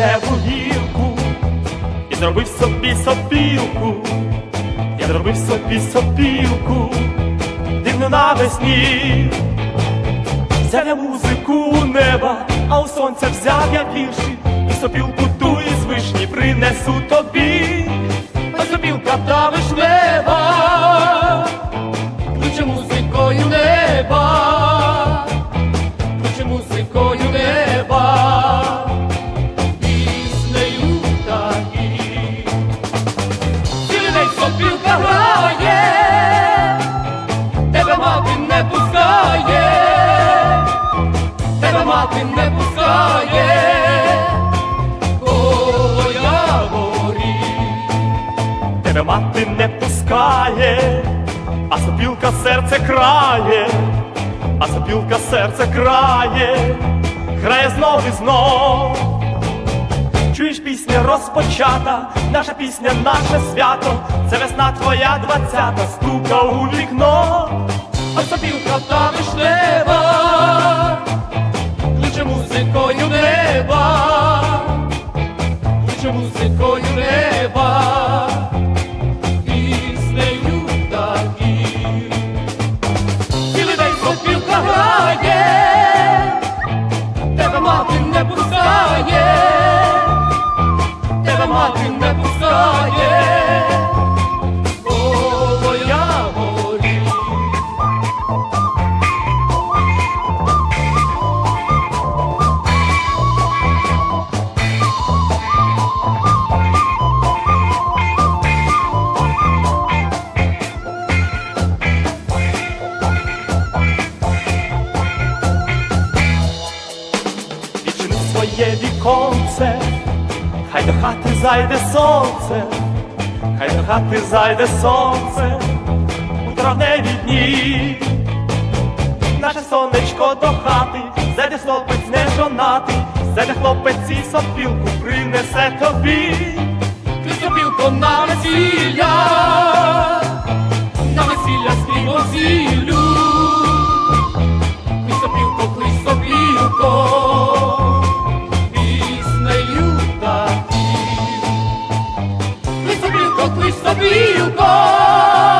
вишневу гілку, і зробив собі сопілку, я зробив собі сопілку, дивно навесні, взяв я музику неба, а у сонця взяв я вірші, і сопілку ту із вишні принесу тобі, а сопілка та вишнева. Тебе не пускає, коло яворі, тебе мати не пускає, а сопілка серце крає, а сопілка серце крає, грає знов і знов. Чуєш пісня розпочата, наша пісня, наше свято, це весна твоя двадцята, стука у вікно, а сопілка та вишнева, мати не пускає, коло яворі. Відчини своє віконце, Хай до хати зайде сонце, хай до хати зайде сонце у травневі дні. Наше сонечко до хати, зайде хлопець не жонатий, зайде хлопець і сопілку принесе тобі. Ти сопілку на весілля, conquisto più un po'.